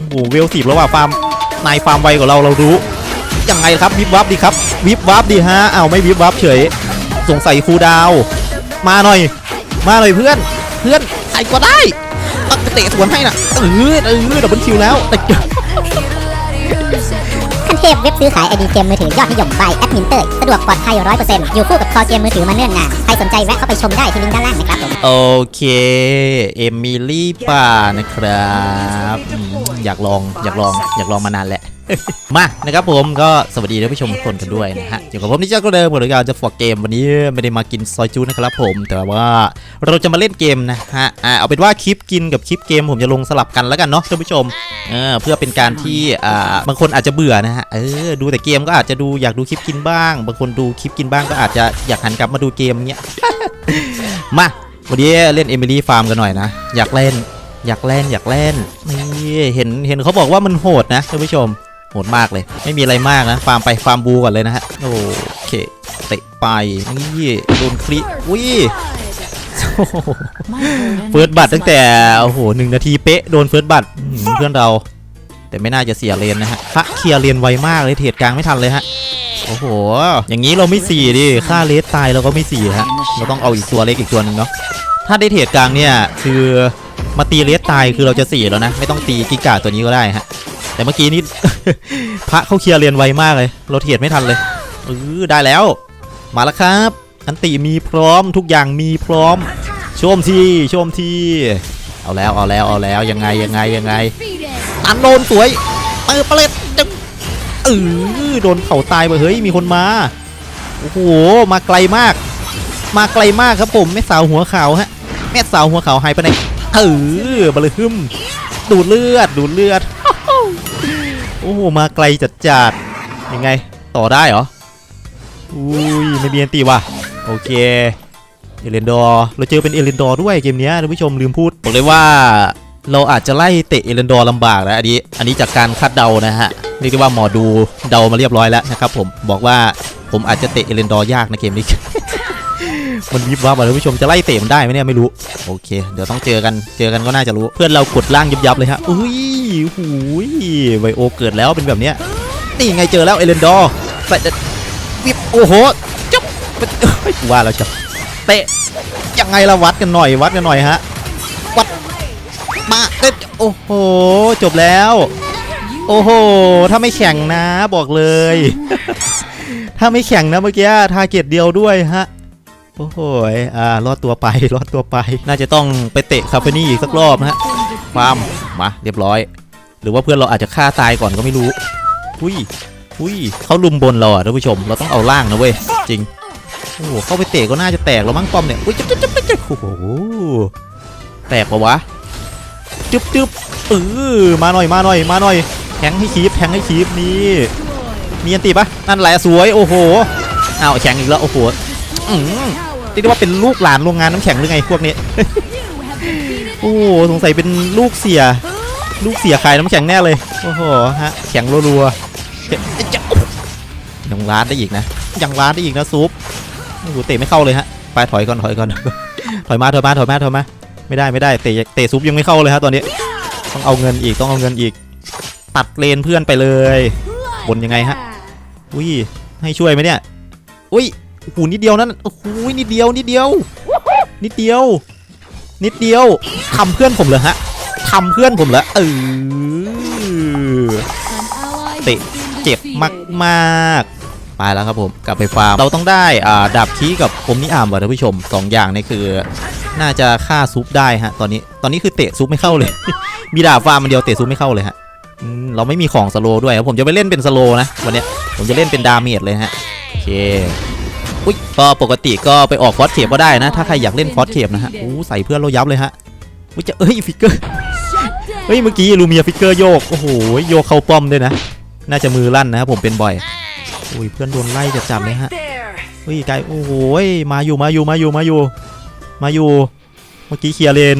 โอ้โหเวลสิบแล้วว่ะฟาร์มนายฟาร์มไวกว่าเราเรารู้ยังไงครับวิบวับดีครับวิบวับดีฮะอ้าวไม่วิบวับเฉย สงสัยครูดาว มาหน่อย มาหน่อยเพื่อน เพื่อนใครก็ได้ตักเตะสวนให้น่ะเออเออดับเบิลคิวแล้วแต่ขั้นเทพเว็บซื้อขายไอดีเกมมือถือยอดนิยมบายแอดมินเตอร์สะดวกปลอดภัยร้อยเปอร์เซ็นต์อยู่คู่กับคอเกมมือถือมาเนื่องนาน ใครสนใจแวะเข้าไปชมได้ที่ลิงก์ด้านล่างนะครับผมโอเค เอมิลี่ป่านะครับ อืมอยากลองอยากลองอยากลองมานานแหละ มานะครับผมก็สวัสดีท่านผู้ชมทุกคนกันด้วยนะฮะอยู่กับผมนี่เจ้าก็เดิมกับรายการจะฟอกเกมวันนี้ไม่ได้มากินซอยจูนะครับผม แต่ว่าเราจะมาเล่นเกมนะฮะอ่าเอาเป็นว่าคลิปกินกับคลิปเกมผมจะลงสลับกันแล้วกันเนาะท่านผู้ชมเออเพื่อเป็นการที่อ่าบางคนอาจจะเบื่อนะฮะเออดูแต่เกมก็อาจจะดูอยากดูคลิปกินบ้าง บางคนดูคลิปกินบ้างก็อาจจะอยากหันกลับมาดูเกมเงี้ยมาวันนี้เล่นเอมิลี่ฟาร์มกันหน่อยนะอยากเล่น อยากเล่นอยากเล่นนี่เห็นเห็นเขาบอกว่ามันโหดนะท่านผู้ชมโหดมากเลย ไม่มีอะไรมากนะ ฟาร์มไปฟาร์มบูก่อนเลยนะฮะโอเคเตะไปนี่โดนคลิอุ้ยเฟิร์สบัตตั้งแต่โอ้โหหนึ่งนาทีเป๊ะโดนเฟิร์สบัตเพื่อนเรา แต่ไม่น่าจะเสียเลนนะฮะพระเคลียร์เลนไวมากเลยเทรดกลางไม่ทันเลยฮะโอ้โห อย่างนี้เราไม่สี่ดิค่าเลสตายเราก็ไม่สี่ฮะเราต้องเอาอีกตัวเล็กอีกตัวหนึ่งเนาะถ้าได้เทรดกลางเนี่ยคือ มาตีเลสตายคือเราจะสี่แล้วนะ ไม่ต้องตีกิกาตัวนี้ก็ได้ฮะ แต่เมื่อกี้นี่ พระเขาเคลียร์เลนไวมากเลยเราเทรดไม่ทันเลยเออได้แล้ว มาแล้วครับ อันติมีพร้อมทุกอย่างมีพร้อมชมทีชมทีเอาแล้วเอาแล้วเอาแล้วยังไงยังไงยังไงอันโดนสวยเปิดเปล็ดเออโดนเข่าตายไปเฮ้ยมีคนมาโอ้โหมาไกลมาก มาไกลมากครับผมแม่สาวหัวขาวฮะแม่สาวหัวขาวหายไปไหน เออบลฮึมดูดเลือดดูดเลือด โอ้โหมาไกลจัดจัดๆยังไงต่อได้เหรอ อุ้ยไม่มีอันตีว่ะ โอเค เอเลนดอร์เราเจอเป็นเอเลนดอร์ด้วยเกมนี้ท่านผู้ชมลืมพูดบอกเลยว่าเราอาจจะไล่เตะเอเลนดอร์ลำบากนะอันนี้ อันนี้จากการคาดเดานะฮะเรียกได้ว่าหมอดูเดามาเรียบร้อยแล้วนะครับผมบอกว่าผมอาจจะเตะเอเลนดอร์ยากในเกมนี้ มันวิบวับอะท่านผู้ชมจะไล่เตะมันได้ไหมเนี่ยไม่รู้โอเค เดี๋ยวต้องเจอกันเจอกันก็น่าจะรู้เพื่อนเรากดล่างยับยับๆเลยฮะอุ้ยหูยไวโอเกิดแล้วเป็นแบบเนี้ยนี่ไงเจอแล้วเอเลนดอร์แต่วิบโอ้โหจ๊บว่าแล้วจ้ะเตะยังไงละวัดกันหน่อยวัดกันหน่อยฮะมาเต้โอ้โหจบแล้ว โอ้โห ถ้าไม่แข่งนะบอกเลย ถ้าไม่แข่งนะเมื่อกี้ทาเกตเดียวด้วยฮะ โอ้โหอ่ารอดตัวไป รอดตัวไป น่าจะต้องไปเตะคาเฟนี่อีกสักรอบนะฮะฟามมาเรียบร้อย หรือว่าเพื่อนเราอาจจะฆ่าตายก่อนก็ไม่รู้อุ้ยอุ้ยเขาลุมบนเราอะท่านผู้ชม เราต้องเอาล่างนะเว้ย จริง โอ้โห เข้าไปเตะก็น่าจะแตกแล้วมั้งป้อมเนี่ยอุ้ยจ๊บจ๊บจ๊บจ๊บโอ้โห แตกปะวะจึ๊บจึ๊บเออมาหน่อย มาหน่อย มาหน่อย แทงให้คีบแทงให้คีบนี่ มีอันตีปะนั่นแหละสวย โอ้โห อ้าวแข็งอีกแล้ว โอ้โห อืม เรียกได้ว่าเป็นลูกหลานโรงงานน้ำแข็งหรือไงพวกนี้ โอ้โหสงสัยเป็นลูกเสีย ลูกเสียขายน้ำแข็งแน่เลย โอ้โหฮะแข็งรัวๆเอ๊ะจะยังร้านได้อีกนะยังร้านได้อีกนะซุปโอ้โหเตะไม่เข้าเลยฮะไปถอยก่อนถอยก่อนถอยมาถอยมาถอยมาถอยมาไม่ได้ไม่ได้เตะเตะซุปยังไม่เข้าเลยฮะตอนนี้ต้องเอาเงินอีกต้องเอาเงินอีก ตัดเลนเพื่อนไปเลยบนยังไงฮะอุ้ยให้ช่วยไหมเนี่ยอุ้ย โอ้โหนิดเดียวนั่นโอ้โหนิดเดียวนิดเดียว นิดเดียว นิดเดียวทำเพื่อนผมเหรอฮะทำเพื่อนผมเหรอเออเตะเจ็บมากมากๆไปแล้วครับผมกลับไปฟาร์มเราต้องได้อ่าดาบคีกับผมนิอามว่ะท่านผู้ชมสองอย่างนี่คือ น่าจะฆ่าซุปได้ฮะตอนนี้ตอนนี้คือเตะซุปไม่เข้าเลย มีดาบฟาร์มมันเดียวเตะซุปไม่เข้าเลยฮะเราไม่มีของสโลด้วยครับผมจะไปเล่นเป็นสโลนะวันนี้ผมจะเล่นเป็นดาเมจเลยฮะโอเค อุ้ยก็ปกติก็ไปออกฟอสเคปก็ได้นะ ถ้าใครอยากเล่นฟอสเคปนะฮะอู้ใส่เพื่อนเรายับเลยฮะอุ้ยจะเอ้ยฟิกเกอร์เฮ้ยเมื่อกี้ลูเมียฟิกเกอร์โยกโอ้โหโยกเข้าป้อมด้วยนะ น่าจะมือลั่นนะครับผมเป็นบ่อยอุ้ยเพื่อนโดนไล่จัดจัดๆเลยฮะเฮ้ยไกลโอ้โหมาอยู่มาอยู่มาอยู่มาอยู่ มาอยู่ เมื่อกี้เคลียร์เลน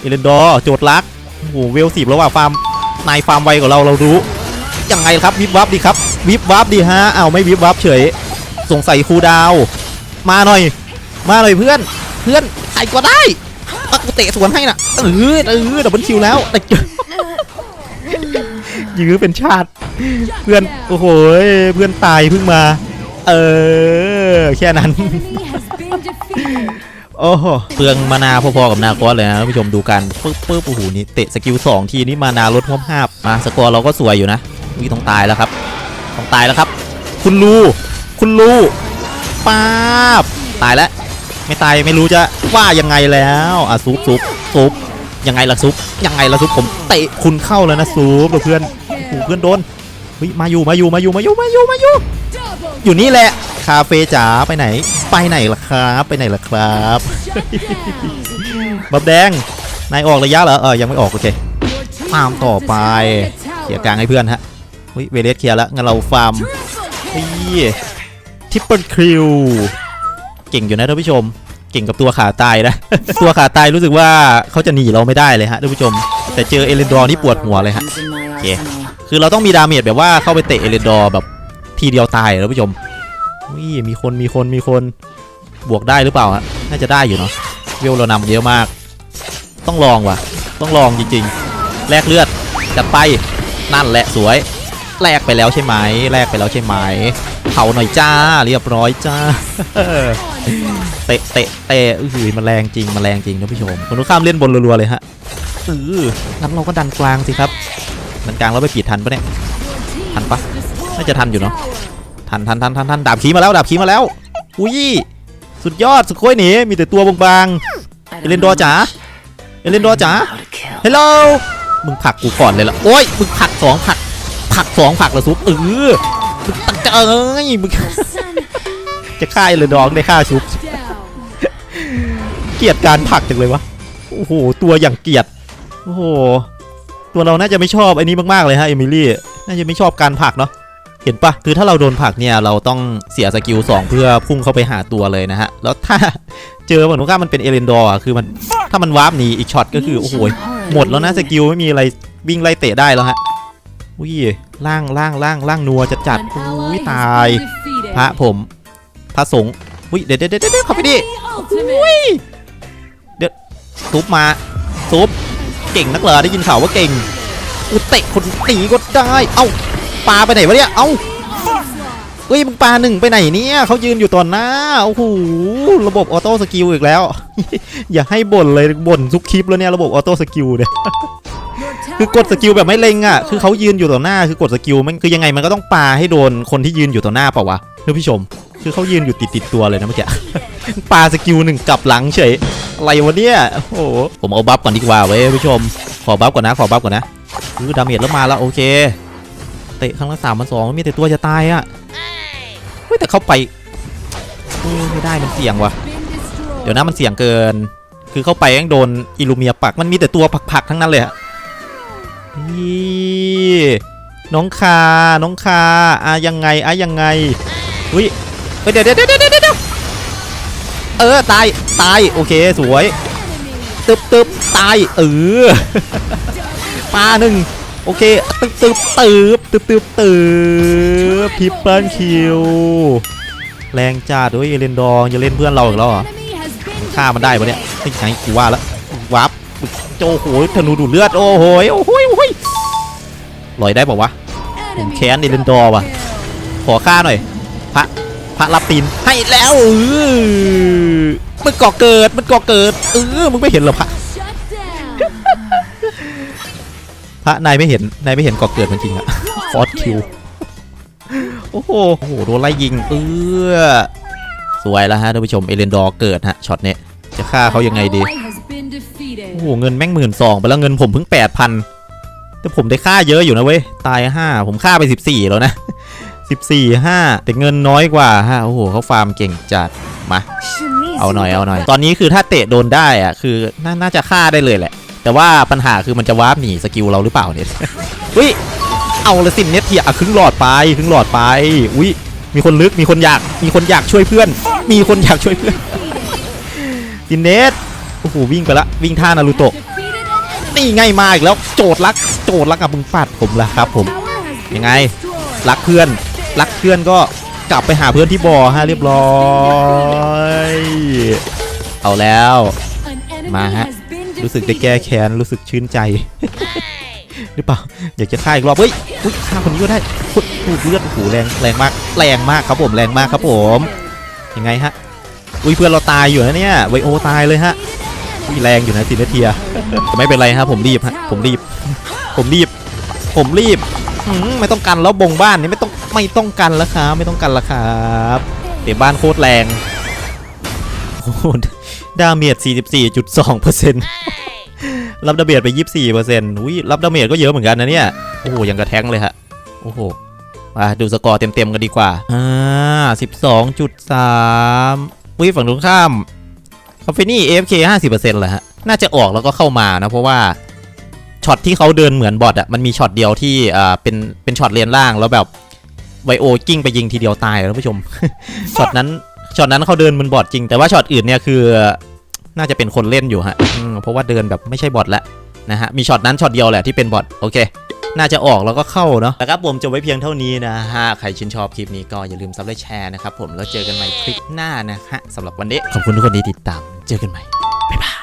เอเลนดอโจทย์รักโอ้โหเวลสิบแล้วว่ะฟาร์มนายฟาร์มไวกว่าเราเรารู้ยังไงครับวิบวับดีครับวิบวับดีฮะเอาไม่วิบวับเฉย สงสัยครูดาว มาหน่อย มาหน่อยเพื่อน เพื่อนใครก็ได้ตักเตะสวนให้น่ะเออเออดับเบิลคิวแล้วแต่ยื้อเป็นชาติ เพื่อน โอ้โหเพื่อนตายเพิ่งมา เออ แค่นั้น โอ้โหเปลืองมานาพอๆกับนาคอสเลยนะท่านผู้ชมดูกันปึ๊บปึ๊บโอ้โหนี่เตะสกิลสองทีนี้มานาลดห้วมห้ามาสกอร์เราก็สวยอยู่นะวิต้องตายแล้วครับ ต้องตายแล้วครับ คุณลู คุณลูป้าบตายแล้วไม่ตายไม่รู้จะว่ายังไงแล้วอะซุปซุปซุปยังไงล่ะซุปยังไงล่ะซุปผมเตะคุณเข้าแล้วนะซุปเพื่อนเพื่อนโดนเฮ้ยมาอยู่มาอยู่มาอยู่มาอยู่มาอยู่มาอยู่อยู่นี่แหละคาเฟ่จ๋าไปไหน ไปไหนล่ะครับไปไหนล่ะครับบับแดงนายออกระยะเหรอเออยังไม่ออกโอเค Your team ตามต่อไปเคลียร์กลางให้เพื่อนฮะเฮ้ยเวเลสเคลียร์แล้วงั้นเราฟาร์ม a tower. นี่ ทิปเปิลคิวเก่งอยู่นะท่านผู้ชม เก่งกับตัวขาตายนะ ตัวขาตายรู้สึกว่าเขาจะหนีเราไม่ได้เลยฮะท่านผู้ชม แต่เจอเอเลนดอร์นี่ปวดหัวเลยฮะโอเคคือเราต้องมีดาเมจแบบว่าเข้าไปเตะเอเลนดอร์แบบทีเดียวตายท่านผู้ชมนี่มีคนมีคนมีคนบวกได้หรือเปล่าฮะน่าจะได้อยู่เนาะเวลเรานำเยอะมาก ต้องลองว่ะ ต้องลองจริงๆแลกเลือดจัดไปนั่นแหละสวย แลกไปแล้วใช่ไหมแลกไปแล้วใช่ไหมเผาหน่อยจ้าเรียบร้อยจ้าเตะเตะเตะอื้อหือมันแรงจริงมันแรงจริงท่านผู้ชมคนทุกข้ามเล่นบนรัวๆเลยฮะเอองั้นเราก็ดันกลางสิครับดันกลางแล้วไปปิดทันปะเนี่ยทันปะน่าจะทันอยู่เนาะทันทันทันทันทันดาบขีมาแล้วดาบขีมาแล้วอุ้ยสุดยอดสุดโค้ยหนีมีแต่ตัวบางๆเอเลนดอร์จ๋าเอเลนดอร์จ๋าเฮลโลมึงผลักกูก่อนเลยล่ะโอ้ยมึงผลักสองผลัก ผักสองผักละซุปเออตังใจเอ้ยมึงจะฆ่าเอเลนดอร์ได้ฆ่าซุปเกลียดการผักจังเลยวะโอ้โหตัวอย่างเกลียดโอ้โหตัวเราน่าจะไม่ชอบไอ้นี้มากๆเลยฮะเอมิลี่น่าจะไม่ชอบการผักเนาะเห็นปะคือถ้าเราโดนผักเนี่ยเราต้องเสียสกิล2เพื่อพุ่งเข้าไปหาตัวเลยนะฮะ แล้วถ้าเจอเหมือนว่ามันเป็นเอเลนดอร์อะคือมันถ้ามันวาร์ปหนีอีกช็อตก็คือโอ้โหหมดแล้วนะสกิลไม่มีอะไรวิ่งไล่เตะได้แล้วฮะ อุ้ยล่างล่างล่างล่างนัวจัดจัด An อุ้ย ally ตาย has been defeated. พระผม พระสงฆ์อุ้ยเดี๋ยวเดี๋ยวเดี๋ยวเดี๋ยวเข้าไปดิ The ultimate. ซุปมาซุปเก่งนักเหรอได้ยินข่าวว่าเก่งอุยเตะคนตีก็ได้ เอ้าปลาไปไหนวะเนี่ยเอ้าเฮ้ยมึงปลาหนึ่งไปไหนเนี่ยเขายืนอยู่ตอนหน้าโอ้โหระบบออโต้สกิลอีกแล้ว อย่าให้บ่นเลยบ่นทุกคลิปแล้วเนี่ยระบบออโต้สกิลเนี่ย Your คือกดสกิลแบบไม่เล็งอะ คือเขายืนอยู่ต่อหน้า คือกดสกิลมันคือยังไงมันก็ต้องปาให้โดนคนที่ยืนอยู่ต่อหน้าเปล่าวะท่านผู้ชม คือเขายืนอยู่ติดติดตัวเลยนะเมื่อกี้ ปาสกิลหนึ่งกลับหลังเฉย อะไรวะเนี่ย โอ้โหผมเอาบัฟก่อนดีกว่าเว้ยท่ชม ขอบัฟก่อนนะ ขอบัฟก่อนนะคือดาเมจแล้วมาแล้วโอเค เตะครั้งละสามมันสองมีแต่ตัวจะตายอะเฮ้ยแต่เข้าไปไม่ได้มันเสี่ยงว่ะ เดี๋ยวนะมันเสี่ยงเกิน คือเข้าไปยังโดนอิลูเมียปัก มันมีแต่ตัวผักๆทั้งนั้นเลยอะ นี่น้องคา น้องคาอะยังไงอะยังไง อุ้ยเดี๋ยวเดี๋ยวเดี๋ยวเดี๋ยวเออ ตาย ตาย โอเค สวย ตึบตึบตาย เออปลาหนึ่งโอเค ตึบตึบตึบตึบตึบตึบพิปเปิลคิว แรงจัดด้วยเอเลนดองจะเล่นเพื่อนเราอีกแล้วเหรอฆ่ามันได้ปะเนี่ยไม่ไงกูว่าแล้ววับโจโหธนูดูดเลือด โอ้โห โอ้โหยโอ้โหย ลอยได้ปะวะผมแค้น Elendor ว่ะ ขอฆ่าหน่อย พระ พระรับตีนให้แล้วเออมันก่อเกิด มันก่อเกิด เออ มึงไม่เห็นเหรอพระ shut down. พระนายไม่เห็น นายไม่เห็นก่อเกิดมันจริงอะฟอสคิว โอ้โห โอ้โห โดนไล่ยิง เออ สวยแล้วฮะท่านผู้ชม เอเลนดอร์เกิดฮะ ช็อตเนี้ย จะฆ่าเขายังไงดี Ally has been defeated. โอ้โห เงินแม่งหมื่นสองไปแล้วเงินผมเพิ่งแปดพัน แต่ผมได้ค่าเยอะอยู่นะเว้ย ตายห้าผมค่าไปสิบสี่แล้วนะสิบสี่ห้าแต่เงินน้อยกว่าฮะโอ้โหเขาฟาร์มเก่งจัด มา เอาหน่อยเอาหน่อย ตอนนี้คือถ้าเตะโดนได้อะคือน่าน่าจะฆ่าได้เลยแหละ แต่ว่าปัญหาคือมันจะวาร์ปหนีสกิลเราหรือเปล่าเนี่ยอุ้ยเอาละสินเน็ตเทียครึ่งหลอดไปครึ่งหลอดไป อุ้ยมีคนลึกมีคนอยากมีคนอยากช่วยเพื่อน มีคนอยากช่วยเพื่อนสินเน็ตโอ้โหวิ่งไปละวิ่งท่านารูโตะ นี่ไงมาอีกแล้วโจทย์รักโจทย์รักกับมึงฟาดผมละครับ ผมยังไง รักเพื่อน รักเพื่อนก็กลับไปหาเพื่อนที่บ่อฮะเรียบร้อยเอาแล้ว An enemy Mà hả? has been รู้สึกได้แก้แค้นรู้สึกชื่นใจหรือเปล่าอยากจะฆ่าอีกรอบเฮ้ยอุ๊ยฆ่าคนนี้ก็ได้พุดพูดเลือดโอ้โหแรงแรงมากแรงมากครับผมแรงมากครับผมยังไงฮะอุ้ยเพื่อนเราตายอยู่นะเนี่ยไวโอตายเลยฮะ อุ้ยแรงอยู่นะซินเทียไม่เป็นไรฮะผมรีบฮะผมรีบ ผมรีบ ผมรีบไม่ต้องกันแล้วบงบ้านนี่ไม่ต้องไม่ต้องกันแล้วครับไม่ต้องกันแล้วครับเดี๋ยวบ้านโคตรแรงโอ้โหดาเมจ44.2%รับดาเมจไป 24%อุ้ยรับดาเมจก็เยอะเหมือนกันนะเนี่ยโอ้โหยังกระแทงเลยฮะโอ้โหมาดูสกอร์เต็มๆกันดีกว่าอ่า12.3อุ้ยฝั่งตรงข้าม คาเฟนี่ AFK 50%เหรอฮะ น่าจะออกแล้วก็เข้ามานะ เพราะว่าช็อตที่เขาเดินเหมือนบอทอะมันมีช็อตเดียวที่อ่าเป็นเป็นช็อตเลียนล่างแล้วแบบไวโอกิ้งไปยิงทีเดียวตายแล้วท่านผู้ชม ช็อตนั้นช็อตนั้นเขาเดินเหมือนบอทจริง แต่ว่าช็อตอื่นเนี่ยคือ น่าจะเป็นคนเล่นอยู่ฮะอืมเพราะว่าเดินแบบไม่ใช่บอทแล้วนะฮะ มีช็อตนั้นช็อตเดียวแหละที่เป็นบอทโอเค น่าจะออกแล้วก็เข้าเนาะแต่ครับผมจบไว้เพียงเท่านี้นะฮะใครชื่นชอบคลิปนี้ก็อย่าลืมซับและแชร์นะครับผมแล้วเจอกันใหม่คลิปหน้านะฮะสำหรับวันนี้ขอบคุณทุกคนที่ติดตาม เจอกันใหม่บ๊ายบาย